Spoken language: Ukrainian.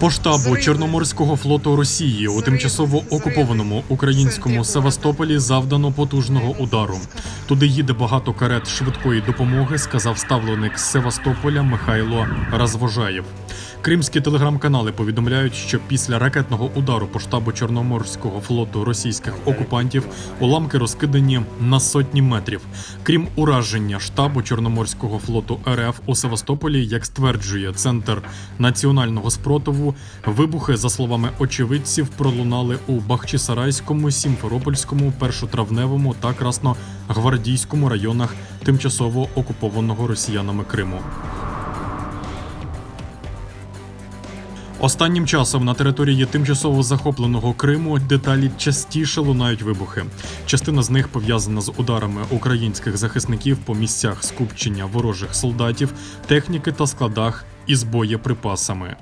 По штабу Чорноморського флоту Росії у тимчасово окупованому українському Севастополі завдано потужного удару. Туди їде багато карет швидкої допомоги, сказав ставленик з Севастополя Михайло Розвожаєв. Кримські телеграм-канали повідомляють, що після ракетного удару по штабу Чорноморського флоту російських окупантів уламки розкидані на сотні метрів. Крім ураження штабу Чорноморського флоту РФ у Севастополі, як стверджує центр національного спротиву, вибухи, за словами очевидців, пролунали у Бахчисарайському, Сімферопольському, Першотравневому та Красногвардійському районах тимчасово окупованого росіянами Криму. Останнім часом на території тимчасово захопленого Криму деталі частіше лунають вибухи. Частина з них пов'язана з ударами українських захисників по місцях скупчення ворожих солдатів, техніки та складах із боєприпасами.